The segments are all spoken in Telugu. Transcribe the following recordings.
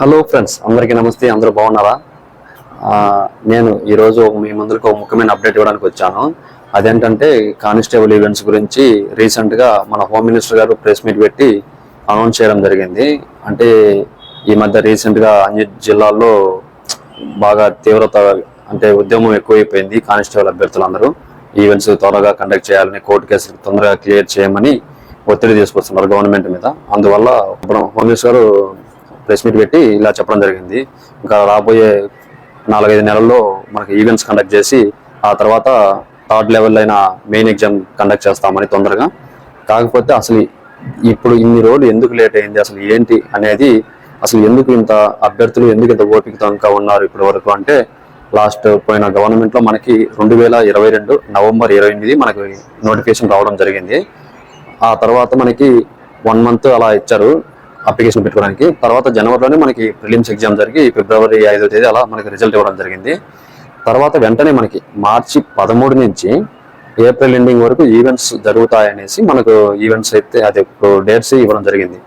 హలో ఫ్రెండ్స్ అందరికీ నమస్తే అందరూ బాగున్నారా? నేను ఈరోజు మీ ముందుకు ఒక ముఖ్యమైన అప్డేట్ ఇవ్వడానికి వచ్చాను. అదేంటంటే కానిస్టేబుల్ ఈవెంట్స్ గురించి రీసెంట్గా మన హోమ్ మినిస్టర్ గారు ప్రెస్ మీట్ పెట్టి అనౌన్స్ చేయడం జరిగింది. అంటే ఈ మధ్య రీసెంట్గా అన్ని జిల్లాల్లో బాగా తీవ్రత అంటే ఉద్యమం ఎక్కువైపోయింది కానిస్టేబుల్ అభ్యర్థులందరూ. ఈవెంట్స్ త్వరగా కండక్ట్ చేయాలని కోర్టు కేసులు తొందరగా క్లియర్ చేయమని ఒత్తిడి తీసుకొస్తున్నారు గవర్నమెంట్ మీద. అందువల్ల హోమ్ మినిస్టర్ గారు ప్రెస్ మీట్ పెట్టి ఇలా చెప్పడం జరిగింది. ఇంకా రాబోయే నాలుగైదు నెలల్లో మనకి ఈవెంట్స్ కండక్ట్ చేసి ఆ తర్వాత థర్డ్ లెవెల్ అయిన మెయిన్ ఎగ్జామ్ కండక్ట్ చేస్తామని తొందరగా. కాకపోతే అసలు ఇప్పుడు ఇన్ని రోజులు ఎందుకు లేట్ అయింది? అసలు ఏంటి అనేది అసలు ఎందుకు ఇంత అభ్యర్థులు ఎందుకు ఇంత ఓపికతో ఇంకా ఉన్నారు ఇప్పటి వరకు అంటే లాస్ట్ పోయిన గవర్నమెంట్లో మనకి రెండు వేల ఇరవై రెండు నవంబర్ ఇరవై ఎనిమిది మనకి నోటిఫికేషన్ రావడం జరిగింది. ఆ తర్వాత మనకి వన్ మంత్ అలా ఇచ్చారు. అప్లికేషన్ పెట్టుకోవడానికి. తర్వాత జనవరిలోనే మనకి ప్రిలిమ్స్ ఎగ్జామ్ జరిగి ఫిబ్రవరి ఐదో తేదీ అలా మనకి రిజల్ట్ ఇవ్వడం జరిగింది. తర్వాత వెంటనే మనకి మార్చి పదమూడు నుంచి ఏప్రిల్ ఎండింగ్ వరకు ఈవెంట్స్ జరుగుతాయనేసి మనకు ఈవెంట్స్ అయితే అది డేట్స్ ఇవ్వడం జరిగింది.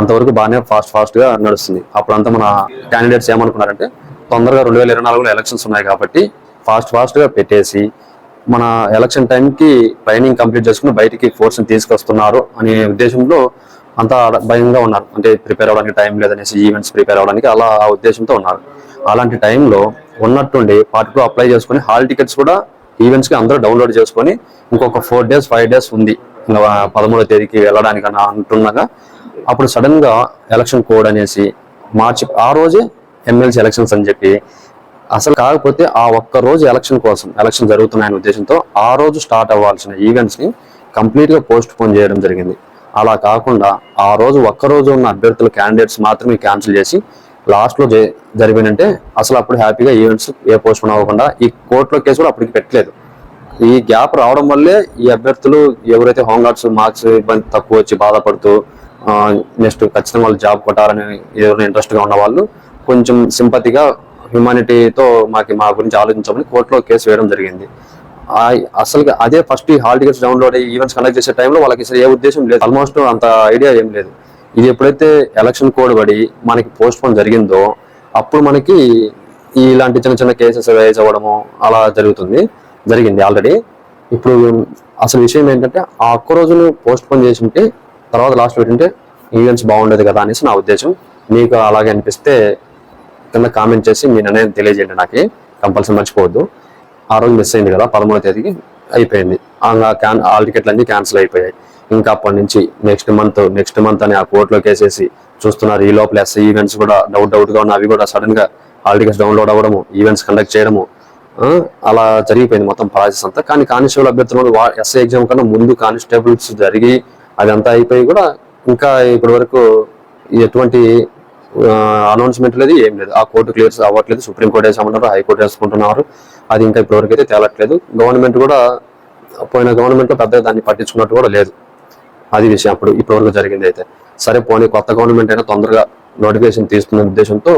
అంతవరకు బాగానే ఫాస్ట్ ఫాస్ట్గా నడుస్తుంది. అప్పుడంతా మన క్యాండిడేట్స్ ఏమనుకున్నారంటే తొందరగా రెండు వేల ఇరవై నాలుగులో ఎలక్షన్స్ ఉన్నాయి కాబట్టి ఫాస్ట్ ఫాస్ట్గా పెట్టేసి మన ఎలక్షన్ టైంకి ట్రైనింగ్ కంప్లీట్ చేసుకుని బయటికి ఫోర్స్ని తీసుకొస్తున్నారు అనే ఉద్దేశంలో అంతా భయంగా ఉన్నారు. అంటే ప్రిపేర్ అవ్వడానికి టైం లేదనేసి ఈవెంట్స్ ప్రిపేర్ అవ్వడానికి అలా ఆ ఉద్దేశంతో ఉన్నారు. అలాంటి టైంలో ఉన్నట్టుండి పార్ట్ అప్లై చేసుకుని హాల్ టికెట్స్ కూడా ఈవెంట్స్కి అందరూ డౌన్లోడ్ చేసుకొని ఇంకొక ఫోర్ డేస్ ఫైవ్ డేస్ ఉంది. ఇంకా పదమూడో తేదీకి వెళ్ళడానికి అని అంటున్నాగా. అప్పుడు సడన్గా ఎలక్షన్ కోడ్ అనేసి మార్చి ఆ రోజే ఎమ్మెల్సీ ఎలక్షన్స్ అని చెప్పి అసలు కాకపోతే ఆ ఒక్క రోజు ఎలక్షన్ కోసం ఎలక్షన్ జరుగుతున్నాయనే ఉద్దేశంతో ఆ రోజు స్టార్ట్ అవ్వాల్సిన ఈవెంట్స్ని కంప్లీట్గా పోస్ట్ పోన్ చేయడం జరిగింది. అలా కాకుండా ఆ రోజు ఒక్క రోజు ఉన్న అభ్యర్థుల క్యాండిడేట్స్ మాత్రమే క్యాన్సిల్ చేసి లాస్ట్లో జరిగినంటే అసలు అప్పుడు హ్యాపీగా ఈవెంట్స్ ఏ పోస్ట్పోన్ అవ్వకుండా ఈ కోర్టులో కేసు కూడా అప్పటికి పెట్టలేదు. ఈ గ్యాప్ రావడం వల్లే ఈ అభ్యర్థులు ఎవరైతే హోంగార్డ్స్ మార్క్స్ ఇబ్బంది తక్కువ వచ్చి బాధపడుతూ నెక్స్ట్ ఖచ్చితంగా వాళ్ళు జాబ్ కొట్టాలని ఎవరైనా ఇంట్రెస్ట్గా ఉన్నవాళ్ళు ఉన్న వాళ్ళు కొంచెం సింపతిగా హ్యూమానిటీతో మాకు మా గురించి ఆలోచించమని కోర్టులో కేసు వేయడం జరిగింది. అసలు అదే ఫస్ట్ ఈ హాల్ టికెట్స్ డౌన్లోడ్ అయ్యి ఈవెంట్స్ కండక్ట్ చేసే టైంలో వాళ్ళకి అసలు ఏ ఉద్దేశం లేదు. ఆల్మోస్ట్ అంత ఐడియా ఏం లేదు. ఇది ఎప్పుడైతే ఎలక్షన్ కోడ్ పడి మనకి పోస్ట్ పోన్ జరిగిందో అప్పుడు మనకి ఇలాంటి చిన్న చిన్న కేసెస్ రైజ్ అవ్వడము అలా జరుగుతుంది జరిగింది ఆల్రెడీ ఇప్పుడు అసలు విషయం ఏంటంటే ఆ ఒక్క రోజును పోస్ట్ పోన్ చేసి ఉంటే తర్వాత లాస్ట్ పెట్టింటే ఈవెంట్స్ బాగుండేది కదా అనేసి నా ఉద్దేశం. మీకు అలాగే అనిపిస్తే కింద కామెంట్ చేసి మీ నిర్ణయం తెలియజేయండి నాకు. కంపల్సరీ మర్చిపోవద్దు. ఆ రోజు మిస్ అయింది కదా పదమూడో తేదీకి అయిపోయింది. క్యాన్ ఆల్ టికెట్లు అన్ని క్యాన్సిల్ అయిపోయాయి. ఇంకా అప్పటి నుంచి నెక్స్ట్ మంత్ నెక్స్ట్ మంత్ అని ఆ కోర్టులో కేసేసి చూస్తున్నారు. ఈ లోపల ఎస్ ఈవెంట్స్ కూడా డౌట్ డౌట్గా ఉన్న అవి కూడా సడన్గా హాల్ టికెట్స్ డౌన్లోడ్ అవ్వడము ఈవెంట్స్ కండక్ట్ చేయడము అలా జరిగిపోయింది మొత్తం ప్రాసెస్ అంతా. కానీ కానిస్టేబుల్ అభ్యర్థులు ఎస్ఐ ఎగ్జామ్ కన్నా ముందు కానిస్టేబుల్స్ జరిగి అదంతా అయిపోయి కూడా ఇంకా ఇప్పటి వరకు ఎటువంటి అనౌన్స్మెంట్ లేదు ఏం లేదు. ఆ కోర్టు క్లియర్స్ అవ్వట్లేదు. సుప్రీం కోర్టు వేసామన్నారు హైకోర్టు వేసుకుంటున్నారు. అది ఇంకా ఇప్పటివరకు అయితే తేలట్లేదు. గవర్నమెంట్ కూడా పోయిన గవర్నమెంట్లో పెద్దగా దాన్ని పట్టించుకున్నట్టు కూడా లేదు. అది విషయం అప్పుడు ఇప్పటివరకు జరిగింది అయితే. సరే పోనీ కొత్త గవర్నమెంట్ అయినా తొందరగా నోటిఫికేషన్ తీసుకునే ఉద్దేశంతో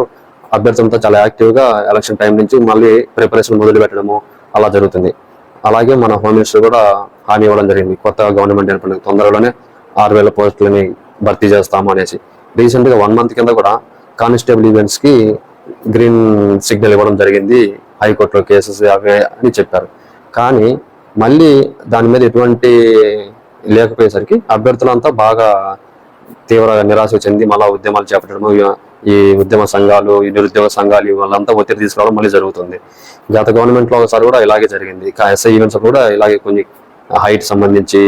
అభ్యర్థులతో చాలా యాక్టివ్గా ఎలక్షన్ టైం నుంచి మళ్ళీ ప్రిపరేషన్ మొదలు పెట్టడము అలా జరుగుతుంది. అలాగే మన హోమ్ మినిస్టర్ కూడా హామీ ఇవ్వడం జరిగింది. కొత్త గవర్నమెంట్ ఏర్పడిన తొందరలోనే ఆరు వేల పోస్టులని భర్తీ చేస్తాము అనేసి. రీసెంట్గా వన్ మంత్ కింద కూడా కానిస్టేబుల్ ఈవెంట్స్కి గ్రీన్ సిగ్నల్ ఇవ్వడం జరిగింది. హైకోర్టులో కేసెస్ అవే అని చెప్పారు. కానీ మళ్ళీ దాని మీద ఎటువంటి లేకపోయేసరికి అభ్యర్థులంతా బాగా తీవ్ర నిరాశ చెంది మళ్ళా ఉద్యమాలు చేపట్టడం ఈ ఉద్యమ సంఘాలు ఈ నిరుద్యోగ సంఘాలు వాళ్ళంతా ఒత్తిడి తీసుకురావడం మళ్ళీ జరుగుతుంది. గత గవర్నమెంట్లో ఒకసారి కూడా ఇలాగే జరిగింది. ఎస్ఐ ఈవెంట్స్ కూడా ఇలాగే కొన్ని హైట్ సంబంధించి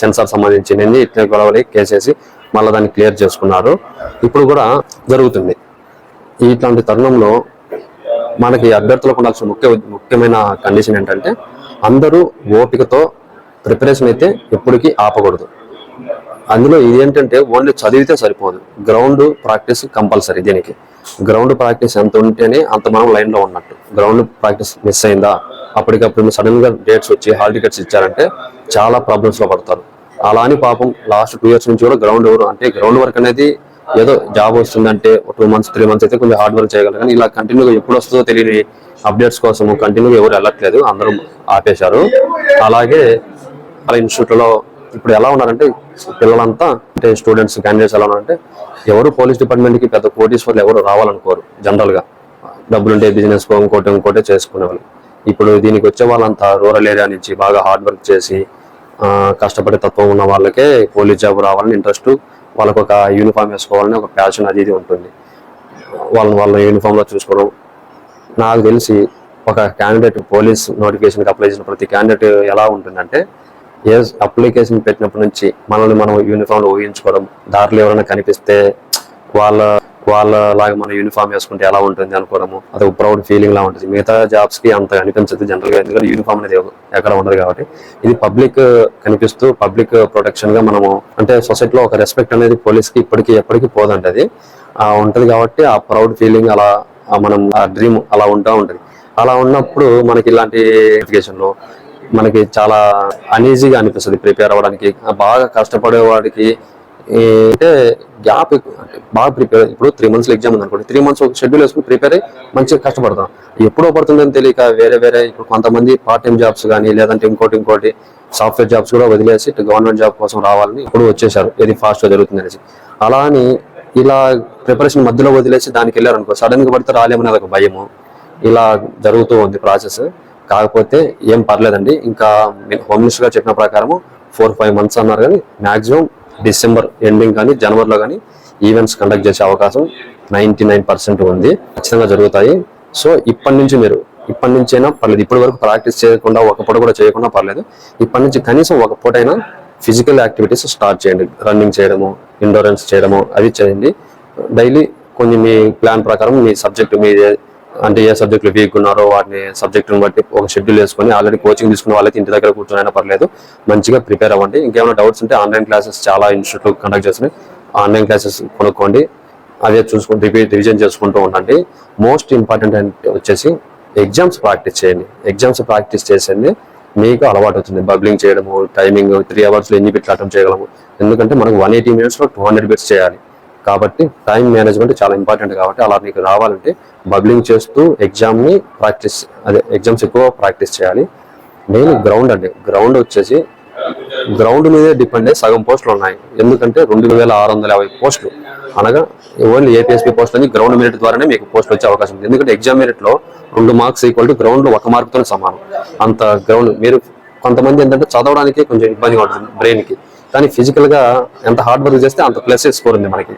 సెన్సార్ సంబంధించి నేను ఇట్లా గొడవలు కేసేసి మళ్ళీ దాన్ని క్లియర్ చేసుకున్నారు. ఇప్పుడు కూడా జరుగుతుంది. ఇట్లాంటి తరుణంలో మనకి అభ్యర్థులకు ఉండాల్సిన ముఖ్య ముఖ్యమైన కండిషన్ ఏంటంటే అందరూ ఓపికతో ప్రిపరేషన్ అయితే ఎప్పటికీ ఆపకూడదు. అందులో ఇది ఏంటంటే ఓన్లీ చదివితే సరిపోదు. గ్రౌండ్ ప్రాక్టీస్ కంపల్సరీ దీనికి. గ్రౌండ్ ప్రాక్టీస్ ఎంత ఉంటేనే అంత మనం లైన్లో ఉన్నట్టు. గ్రౌండ్ ప్రాక్టీస్ మిస్ అయిందా? అప్పటికప్పుడు సడన్గా డేట్స్ వచ్చి హాల్ టికెట్స్ ఇచ్చారంటే చాలా ప్రాబ్లమ్స్లో పడతారు. అలా అని పాపం లాస్ట్ టూ ఇయర్స్ నుంచి కూడా గ్రౌండ్ ఎవరు అంటే గ్రౌండ్ వర్క్ అనేది ఏదో జాబ్ వస్తుందంటే టూ మంత్స్ త్రీ మంత్స్ అయితే కొంచెం హార్డ్ వర్క్ చేయగలరు. కానీ ఇలా కంటిన్యూగా ఎప్పుడు వస్తుందో తెలియని అప్డేట్స్ కోసం కంటిన్యూగా ఎవరు వెళ్ళట్లేదు. అందరూ ఆపేశారు. అలాగే అలా ఇన్స్టిట్యూట్లో ఇప్పుడు ఎలా ఉన్నారంటే పిల్లలంతా అంటే స్టూడెంట్స్ క్యాండిడేట్స్ ఎలా ఉన్నారంటే ఎవరు పోలీస్ డిపార్ట్మెంట్కి పెద్ద కోటీశ్వర్లు ఎవరు రావాలనుకోరు జనరల్గా డబ్బులుంటే బిజినెస్ ఇంకోటి ఇంకోటి చేసుకునేవాళ్ళు. ఇప్పుడు దీనికి వచ్చే వాళ్ళంతా రూరల్ ఏరియా నుంచి బాగా హార్డ్ వర్క్ చేసి కష్టపడే తత్వం ఉన్న వాళ్ళకే పోలీస్ జాబ్ రావాలని ఇంట్రెస్ట్ వాళ్ళకు ఒక యూనిఫామ్ వేసుకోవాలని ఒక ప్యాషన్ అది ఇది ఉంటుంది. వాళ్ళని వాళ్ళ యూనిఫామ్లో చూసుకోవడం. నాకు తెలిసి ఒక క్యాండిడేట్ పోలీస్ నోటిఫికేషన్కి అప్లై చేసిన ప్రతి క్యాండిడేట్ ఎలా ఉంటుందంటే ఏ అప్లికేషన్ పెట్టినప్పటి నుంచి మనల్ని మనం యూనిఫామ్లో ఊహించుకోవడం దారిలో ఎవరైనా కనిపిస్తే వాళ్ళ వాళ్ళ లాగా మనం యూనిఫామ్ వేసుకుంటే ఎలా ఉంటుంది అనుకోవడము అదొక ప్రౌడ్ ఫీలింగ్ లా ఉంటుంది. మిగతా జాబ్స్కి అంత అనిపించదు జనరల్గా ఎందుకంటే యూనిఫామ్ అనేది ఎక్కడ ఉండదు కాబట్టి. ఇది పబ్లిక్ uh, కనిపిస్తూ పబ్లిక్ ప్రొటెక్షన్ uh, గా మనము అంటే సొసైటీలో ఒక రెస్పెక్ట్ అనేది పోలీస్కి ఇప్పటికీ ఎప్పటికీ పోదండి అది. ఉంటది కాబట్టి ఆ ప్రౌడ్ ఫీలింగ్ అలా మనం ఆ డ్రీమ్ అలా ఉంటా ఉంటది. అలా ఉన్నప్పుడు మనకి ఇలాంటి notification మనకి చాలా అనీజీగా అనిపిస్తుంది. ప్రిపేర్ అవ్వడానికి బాగా కష్టపడే వాడికి అయితే అంటే గ్యాప్ బాగా ప్రిపేర్ ఇప్పుడు త్రీ మంత్స్ ఎగ్జామ్ ఉంది అనుకోండి త్రీ మంత్స్ ఒక షెడ్యూల్ వేసుకుని ప్రిపేర్ అయ్యి మంచిగా కష్టపడతాం. ఎప్పుడో పడుతుందని తెలియక వేరే వేరే ఇప్పుడు కొంతమంది పార్ట్ టైం జాబ్స్ కానీ లేదంటే ఇంకోటి ఇంకోటి సాఫ్ట్వేర్ జాబ్స్ కూడా వదిలేసి గవర్నమెంట్ జాబ్ కోసం రావాలని ఇప్పుడు వచ్చేసారు. ఏది ఫాస్ట్గా జరుగుతుంది అనేసి. అలా అని ఇలా ప్రిపరేషన్ మధ్యలో వదిలేసి దానికి వెళ్ళారు అనుకో సడన్గా పడితే రాలేమనేది ఒక భయము. ఇలా జరుగుతూ ఉంది ప్రాసెస్ కాకపోతే ఏం పర్లేదండి. ఇంకా హోమ్ మినిస్టర్ గారు చెప్పిన ప్రకారము ఫోర్ ఫైవ్ మంత్స్ అన్నారు కానీ మ్యాక్సిమం డిసెంబర్ ఎండింగ్ కానీ జనవరిలో కానీ ఈవెంట్స్ కండక్ట్ చేసే అవకాశం నైంటీ నైన్ పర్సెంట్ ఉంది. ఖచ్చితంగా జరుగుతాయి. సో ఇప్పటి నుంచి మీరు ఇప్పటి నుంచైనా పర్లేదు. ఇప్పటి వరకు ప్రాక్టీస్ చేయకుండా ఒక పూట కూడా చేయకుండా పర్లేదు. ఇప్పటి నుంచి కనీసం ఒక పూటైనా ఫిజికల్ యాక్టివిటీస్ స్టార్ట్ చేయండి. రన్నింగ్ చేయడము ఇండోరెన్స్ చేయడము అవి చేయండి. డైలీ కొన్ని మీ ప్లాన్ ప్రకారం మీ సబ్జెక్ట్ మీ అంటే ఏ సబ్జెక్టులు వీక్ ఉన్నారో వాటిని సబ్జెక్టుని బట్టి ఒక షెడ్యూల్ వేసుకొని ఆల్రెడీ కోచింగ్ తీసుకున్న వాళ్ళకి ఇంటి దగ్గర కూర్చొని పర్లేదు. మంచిగా ప్రిపేర్ అవ్వండి. ఇంకేమైనా డౌట్స్ ఉంటే ఆన్లైన్ క్లాసెస్ చాలా ఇన్స్టిట్యూట్లు కండక్ట్ చేస్తున్నాయి. ఆన్లైన్ క్లాసెస్ కొనుక్కోండి. అవే చూసుకుంటూ రిపీట్ రివిజన్ చేసుకుంటూ ఉండండి. మోస్ట్ ఇంపార్టెంట్ అంటే వచ్చేసి ఎగ్జామ్స్ ప్రాక్టీస్ చేయండి. ఎగ్జామ్స్ ప్రాక్టీస్ చేసేది మీకు అలవాటు అవుతుంది. బబ్లింగ్ చేయడము టైమింగ్ త్రీ అవర్స్లో ఎన్ని బిట్లు అటెంప్ట్ చేయగలము. ఎందుకంటే మనకు వన్ ఎయిటీ మినిట్స్లో టూ హండ్రెడ్ బిట్స్ చేయాలి. కాబట్టి టైం మేనేజ్మెంట్ చాలా ఇంపార్టెంట్ కాబట్టి అలా మీకు రావాలంటే బబ్లింగ్ చేస్తూ ఎగ్జామ్ని ప్రాక్టీస్ అదే ఎగ్జామ్స్ ఎక్కువ ప్రాక్టీస్ చేయాలి. మెయిన్ గ్రౌండ్ అండి. గ్రౌండ్ వచ్చేసి గ్రౌండ్ మీదే డిపెండ్ అయ్యి సగం పోస్టులు ఉన్నాయి. ఎందుకంటే రెండు వేల ఆరు వందల యాభై పోస్టులు అనగా ఓన్లీ ఏపీఎస్పీ పోస్ట్ అని గ్రౌండ్ మెరిట్ ద్వారానే మీకు పోస్ట్ వచ్చే అవకాశం ఉంది. ఎందుకంటే ఎగ్జామ్ మెరిట్లో రెండు మార్క్స్ ఈక్వల్ టు గ్రౌండ్ ఒక మార్క్తో సమానం. అంత గ్రౌండ్ మీరు కొంతమంది ఏంటంటే చదవడానికి కొంచెం ఇబ్బందిగా ఉంటుంది బ్రెయిన్కి. కానీ ఫిజికల్గా ఎంత హార్డ్ వర్క్ చేస్తే అంత ప్లస్ స్కోర్ ఉంది మనకి.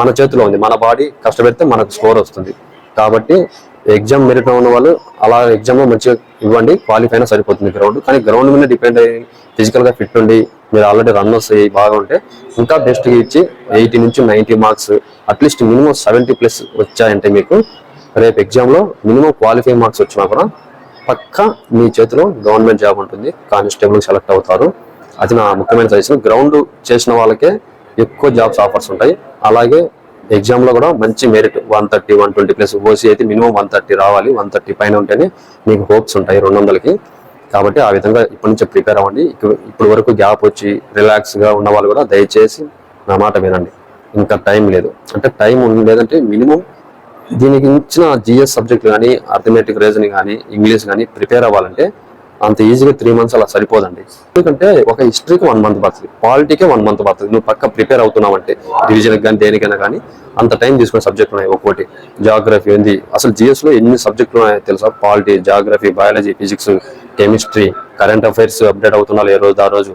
మన చేతిలో ఉంది. మన బాడీ కష్టపెడితే మనకు స్కోర్ వస్తుంది. కాబట్టి ఎగ్జామ్ మెరిట్ ఉన్న వాళ్ళు అలా ఎగ్జామ్ మంచిగా ఇవ్వండి క్వాలిఫై అయినా సరిపోతుంది గ్రౌండ్ కానీ గ్రౌండ్ మీద డిపెండ్ అయ్యి ఫిజికల్గా ఫిట్ ఉండి మీరు ఆల్రెడీ రన్నర్స్ బాగా ఉంటే ఇంకా బెస్ట్గా ఇచ్చి ఎయిటీ నుంచి ninety marks at least minimum seventy plus వచ్చాయంటే మీకు రేపు ఎగ్జామ్లో మినిమం క్వాలిఫై మార్క్స్ వచ్చినా కూడా పక్కా మీ చేతిలో గవర్నమెంట్ జాబ్ ఉంటుంది. కానిస్టేబుల్ సెలెక్ట్ అవుతారు. అది నా ముఖ్యమైన సజెషన్ గ్రౌండ్ చేసిన వాళ్ళకే ఎక్కువ జాబ్స్ ఆఫర్స్ ఉంటాయి. అలాగే ఎగ్జామ్లో కూడా మంచి merit one thirty one twenty plus OC అయితే మినిమం వన్ థర్టీ రావాలి వన్ థర్టీ పైన ఉంటేనే మీకు హోప్స్ ఉంటాయి రెండు వందలకి. కాబట్టి ఆ విధంగా ఇప్పటి నుంచి ప్రిపేర్ అవ్వండి. ఇప్పుడు వరకు గ్యాప్ వచ్చి రిలాక్స్గా ఉన్న వాళ్ళు కూడా దయచేసి నా మాట వినండి. ఇంకా టైం లేదు. అంటే టైం లేదంటే మినిమం దీనికి ఇచ్చిన జిఎస్ సబ్జెక్ట్ కానీ అర్థమెటిక్ రీజనింగ్ కానీ ఇంగ్లీష్ కానీ ప్రిపేర్ అవ్వాలంటే అంత ఈజీగా త్రీ మంత్స్ అలా సరిపోదండి. ఎందుకంటే ఒక హిస్టరీకి వన్ మంత్ పడుతుంది. పాలిటీకే వన్ మంత్ పడుతుంది. నువ్వు పక్క ప్రిపేర్ అవుతున్నావు అంటే రివిజన్ కానీ దేనికైనా కానీ అంత టైం తీసుకునే సబ్జెక్ట్ ఉన్నాయి ఒక్కోటి. జాగ్రఫీ ఉంది అసలు జిఎస్లో ఎన్ని సబ్జెక్టులు ఉన్నాయో తెలుసా? Polity geography biology physics chemistry current affairs update అవుతున్నారు ఏ రోజు ఆ రోజు.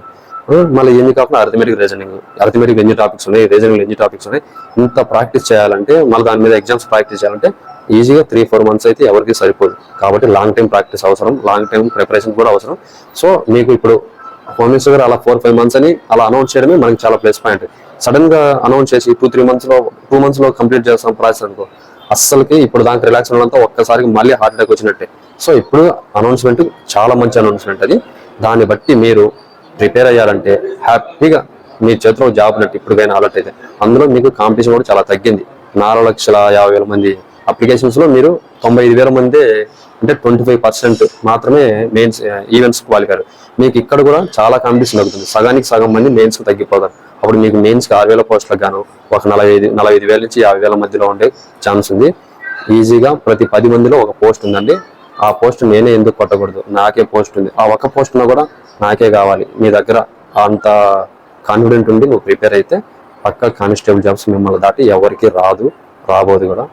మళ్ళీ ఎన్ని కాకుండా అర్థమెటిక్ రీజనింగ్ అర్థమెటిక్ ఎన్ని టాపిక్స్ ఉన్నాయి రీజనింగ్ ఎన్ని టాపిక్స్ ఉన్నాయి ఇంత ప్రాక్టీస్ చేయాలంటే మళ్ళీ దాని మీద ఎగ్జామ్స్ ప్రాక్టీస్ చేయాలంటే ఈజీగా త్రీ ఫోర్ మంత్స్ అయితే ఎవరికి సరిపోదు. కాబట్టి లాంగ్ టైం ప్రాక్టీస్ అవసరం లాంగ్ టైం ప్రిపరేషన్ కూడా అవసరం. సో మీకు ఇప్పుడు హోమ్ మినిస్టర్ గారు అలా ఫోర్ ఫైవ్ మంత్స్ అని అలా అనౌన్స్ చేయడమే మనకి చాలా ప్లస్ పాయింట్ సడన్గా అనౌన్స్ చేసి టూ త్రీ మంత్స్లో టూ మంత్స్లో కంప్లీట్ చేస్తాం ప్రాసెస్ అనుకో అస్సలకి ఇప్పుడు దానికి రిలాక్స్ అవ్వడంతో ఒక్కసారికి మళ్ళీ హార్ట్ అటాక్ వచ్చినట్టే. సో ఇప్పుడు అనౌన్స్మెంట్ చాలా మంచి అనౌన్స్మెంట్ అది. దాన్ని బట్టి మీరు ప్రిపేర్ అయ్యారంటే హ్యాపీగా మీ చేతిలో జాబ్ ఉన్నట్టు ఇప్పటికైనా అలర్ట్ అయితే. అందులో మీకు కాంపిటీషన్ కూడా చాలా తగ్గింది. నాలుగు లక్షల యాభై వేల మంది అప్లికేషన్స్లో మీరు తొంభై ఐదు వేల మంది అంటే ట్వంటీ ఫైవ్ పర్సెంట్ మాత్రమే మెయిన్స్ ఈవెంట్స్ క్వాలిఫైర్ మీకు ఇక్కడ కూడా చాలా కాంపిటీషన్ తగ్గుతుంది సగానికి సగం మంది మెయిన్స్కి తగ్గిపోతారు. అప్పుడు మీకు మెయిన్స్కి ఆరు వేల పోస్టులకు గాను ఒక నలభై ఐదు నలభై ఐదు వేల నుంచి యాభై వేల మధ్యలో ఉండే ఛాన్స్ ఉంది. ఈజీగా ప్రతి పది మందిలో ఒక పోస్ట్ ఉందండి. ఆ పోస్ట్ నేనే ఎందుకు కొట్టకూడదు? నాకే పోస్ట్ ఉంది. ఆ ఒక్క పోస్ట్లో కూడా నాకే కావాలి. మీ దగ్గర అంత కాన్ఫిడెంట్ ఉండి నువ్వు ప్రిపేర్ అయితే పక్క కానిస్టేబుల్ జాబ్స్ మిమ్మల్ని దాటి ఎవరికి రాదు రాబోదు కూడా.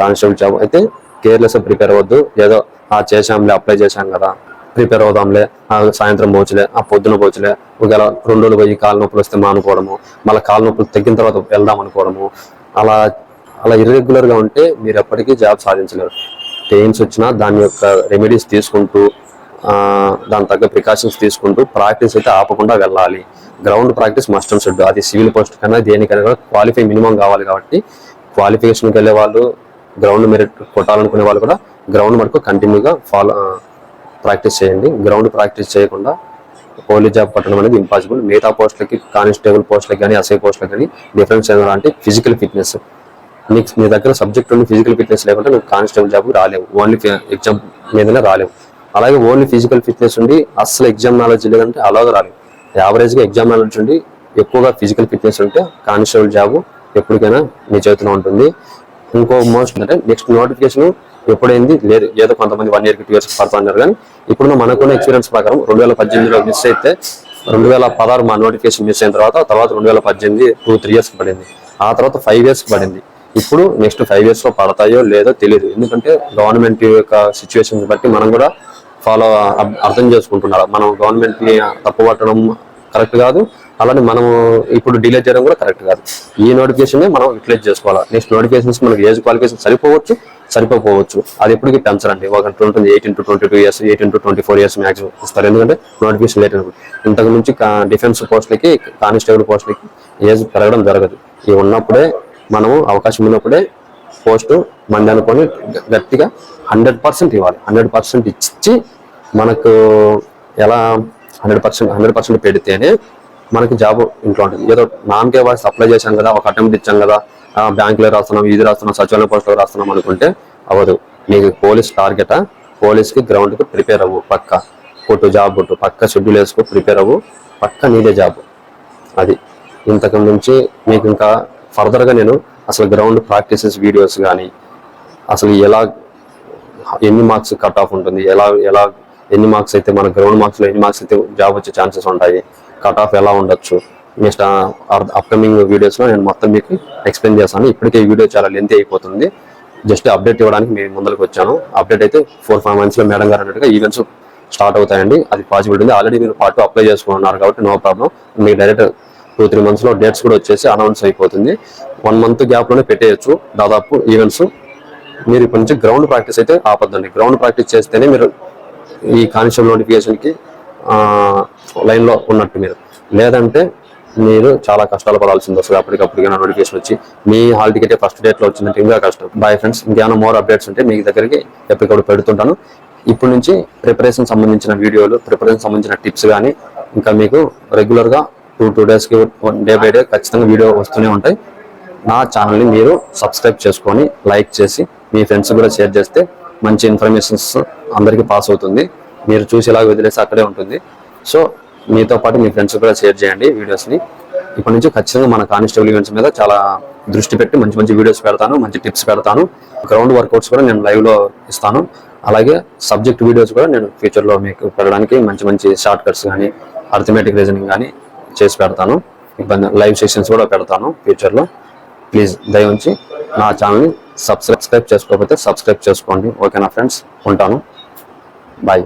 కానిస్టేబుల్ జాబ్ అయితే కేర్లెస్ ప్రిపేర్ అవ్వద్దు. ఏదో ఆ చేసాంలే అప్లై చేశాం కదా ప్రిపేర్ అవుదాంలే ఆ సాయంత్రం పోచులే ఆ పొద్దున పోచులే ఒకవేళ రెండు రోజులు పోయి కాలు నొప్పులు వస్తే మానుకోవడము మళ్ళీ కాలు నొప్పులు తగ్గిన తర్వాత వెళ్దాం అనుకోవడము అలా అలా ఇర్రెగ్యులర్గా ఉంటే మీరు ఎప్పటికీ జాబ్ సాధించలేరు. పెయిన్స్ వచ్చినా దాని యొక్క రెమెడీస్ తీసుకుంటూ దాని తగ్గ ప్రికాషన్స్ తీసుకుంటూ ప్రాక్టీస్ అయితే ఆపకుండా వెళ్ళాలి. గ్రౌండ్ ప్రాక్టీస్ మస్ట్ అండ్ అది సివిల్ పోస్ట్ కన్నా దేనికైనా కూడా క్వాలిఫై మినిమం కావాలి కాబట్టి క్వాలిఫికేషన్కి వెళ్ళే వాళ్ళు గ్రౌండ్ మెరిట్ కొట్టాలనుకునే వాళ్ళు కూడా గ్రౌండ్ మటుకు కంటిన్యూగా ఫాలో ప్రాక్టీస్ చేయండి. గ్రౌండ్ ప్రాక్టీస్ చేయకుండా పోలీస్ జాబ్ పట్టడం అనేది ఇంపాసిబుల్ మిగతా పోస్టులకి కానిస్టేబుల్ పోస్టులకి కానీ అసై పోస్టులకి కానీ డిఫరెన్స్ ఏమైనా అంటే ఫిజికల్ ఫిట్నెస్ నీకు నీ దగ్గర సబ్జెక్ట్ ఉండి ఫిజికల్ ఫిట్నెస్ లేకుండా నువ్వు కానిస్టేబుల్ జాబ్ రాలేవు. ఓన్లీ ఎగ్జామ్ మీదనే రాలేవు. అలాగే ఓన్లీ ఫిజికల్ ఫిట్నెస్ ఉండి అస్సలు ఎగ్జామ్ నాలెడ్జ్ లేదంటే అలాగే రాలేవు. యావరేజ్గా ఎగ్జామ్ నాలెడ్జ్ ఉండి ఎక్కువగా ఫిజికల్ ఫిట్నెస్ ఉంటే కానిస్టేబుల్ జాబ్ ఎప్పటికైనా మీ చేతిలో ఉంటుంది. ఇంకో మోస్ట్ అంటే నెక్స్ట్ నోటిఫికేషన్ ఎప్పుడైంది? లేదు. ఏదో కొంతమంది వన్ ఇయర్కి టూ ఇయర్స్ పడుతున్నారు కానీ ఇప్పుడు మనకున్న ఎక్స్పీరియన్స్ ప్రకారం రెండు వేల పద్దెనిమిదిలో మిస్ అయితే రెండు వేల పదహారు మా నోటిఫికేషన్ మిస్ అయిన తర్వాత తర్వాత రెండు వేల పద్దెనిమిది టూ త్రీ ఇయర్స్ పడింది. ఆ తర్వాత ఫైవ్ ఇయర్స్ పడింది. ఇప్పుడు నెక్స్ట్ ఫైవ్ ఇయర్స్లో పడతాయో లేదో తెలియదు ఎందుకంటే గవర్నమెంట్ యొక్క సిచ్యువేషన్ బట్టి మనం కూడా ఫాలో అర్థం చేసుకుంటున్నారు? మనం గవర్నమెంట్ని తప్పుపట్టడం కరెక్ట్ కాదు. అలానే మనం ఇప్పుడు డిలే చేయడం కూడా కరెక్ట్ కాదు. ఈ నోటిఫికేషన్ మనం యూటిలైజ్ చేసుకోవాలి? నెక్స్ట్ నోటిఫికేషన్స్ మనకి ఏజ్ క్వాలిఫికేషన్ సరిపోవచ్చు సరిపోవచ్చు అది ఎప్పటికీ పెంచరండి ఒక ఉంటుంది eighteen to twenty two years eighteen to twenty four years maximum ఇస్తారు. ఎందుకంటే నోటిఫికేషన్ లేట్ అయినప్పుడు ఇంతకు నుంచి డిఫెన్స్ పోస్టులకి కానిస్టేబుల్ పోస్టులకి ఏజ్ పెరగడం జరగదు. ఇవి ఉన్నప్పుడే మనము అవకాశం ఉన్నప్పుడే పోస్టు మంది అనుకొని గట్టిగా హండ్రెడ్ పర్సెంట్ ఇవ్వాలి. హండ్రెడ్ పర్సెంట్ ఇచ్చి మనకు ఎలా హండ్రెడ్ పర్సెంట్ హండ్రెడ్ పర్సెంట్ పెడితేనే మనకి జాబ్ ఇంట్లో ఉంటుంది. ఏదో నాన్ కే వాయిస్ అప్లై చేశాం కదా ఒక అటెంప్ట్ ఇచ్చాం కదా బ్యాంకులో రాస్తున్నాం ఇది రాస్తున్నాం సచివాలయ పోస్టులో రాస్తున్నాం అనుకుంటే అవ్వదు. నీకు పోలీస్ టార్గెటా పోలీస్కి గ్రౌండ్కి ప్రిపేర్ అవ్వు పక్క. కొట్టు జాబ్ కొట్టు పక్క షెడ్యూల్ వేసుకో ప్రిపేర్ అవ్వు పక్క నీదే జాబ్. అది. ఇంతకు మించి మీకు ఇంకా ఫర్దర్గా నేను అసలు గ్రౌండ్ ప్రాక్టీసెస్ వీడియోస్ కానీ అసలు ఎలా ఎన్ని మార్క్స్ కట్ ఆఫ్ ఉంటుంది ఎలా ఎలా ఎన్ని మార్క్స్ అయితే మన గ్రౌండ్ మార్క్స్లో ఎన్ని మార్క్స్ అయితే జాబ్ వచ్చే ఛాన్సెస్ ఉంటాయి కట్ ఆఫ్ ఎలా ఉండొచ్చు నెక్స్ట్ అప్కమింగ్ వీడియోస్లో నేను మొత్తం మీకు ఎక్స్ప్లెయిన్ చేస్తాను. ఇప్పటికే ఈ వీడియో చాలా లెంత్ అయిపోతుంది. జస్ట్ అప్డేట్ ఇవ్వడానికి మేము ముందరకు వచ్చాను. అప్డేట్ అయితే ఫోర్ ఫైవ్ మంత్స్లో మేడం గారు అన్నట్టుగా ఈవెంట్స్ స్టార్ట్ అవుతాయండి. అది పాసిబిలిటీ ఉంది. ఆల్రెడీ మీరు పార్ట్ అప్లై చేసుకున్నారు కాబట్టి నో ప్రాబ్లం మీకు డైరెక్ట్ టూ త్రీ మంత్స్లో డేట్స్ కూడా వచ్చేసి అనౌన్స్ అయిపోతుంది. వన్ మంత్ గ్యాప్లోనే పెట్టేయచ్చు. దాదాపు ఈవెంట్స్ మీరు ఇప్పటి నుంచి గ్రౌండ్ ప్రాక్టీస్ అయితే ఆపద్దండి. గ్రౌండ్ ప్రాక్టీస్ చేస్తేనే మీరు ఈ కానిస్టేబుల్ నోటిఫికేషన్కి లైన్లో ఉన్నట్టు మీరు. లేదంటే మీరు చాలా కష్టాలు పడాల్సింది వస్తుంది. అప్పటికప్పుడు నోటిఫికేషన్ వచ్చి మీ హాల్ టికెట్ ఫస్ట్ డేట్లో వచ్చిందంటే ఇంకా కష్టం. బాయ్ ఫ్రెండ్స్ ఇంకేమైనా మోర్ అప్డేట్స్ ఉంటే మీ దగ్గరికి ఎప్పటికప్పుడు పెడుతుంటాను. ఇప్పటి నుంచి ప్రిపరేషన్ సంబంధించిన వీడియోలు ప్రిపరేషన్ సంబంధించిన టిప్స్ కానీ ఇంకా మీకు రెగ్యులర్గా టూ టూ డేస్కి డే బై డే ఖచ్చితంగా వీడియో వస్తూనే ఉంటాయి. నా ఛానల్ని మీరు సబ్స్క్రైబ్ చేసుకొని లైక్ చేసి మీ ఫ్రెండ్స్ కూడా షేర్ చేస్తే మంచి ఇన్ఫర్మేషన్స్ అందరికీ పాస్ అవుతుంది. మీరు చూసేలాగా వదిలేసి అక్కడే ఉంటుంది. సో మీతో పాటు మీ ఫ్రెండ్స్ కూడా షేర్ చేయండి వీడియోస్ని ఇప్పటి నుంచి ఖచ్చితంగా మన కానిస్టేబుల్ ఈవెంట్స్ మీద చాలా దృష్టి పెట్టి మంచి మంచి వీడియోస్ పెడతాను మంచి టిప్స్ పెడతాను. గ్రౌండ్ వర్కౌట్స్ కూడా నేను లైవ్లో ఇస్తాను. అలాగే సబ్జెక్ట్ వీడియోస్ కూడా నేను ఫ్యూచర్లో మీకు పెట్టడానికి మంచి మంచి షార్ట్ కట్స్ కానీ అర్థమెటిక్ రీజనింగ్ కానీ చేసి పెడతాను. ఇబ్బంది లైవ్ సెషన్స్ కూడా పెడతాను ఫ్యూచర్లో ప్లీజ్ దయవుంచి నా ఛానల్ని సబ్స్క్రైబ్ చేసుకోకపోతే సబ్స్క్రైబ్ చేసుకోండి. ఓకేనా ఫ్రెండ్స్ ఉంటాను. బాయ్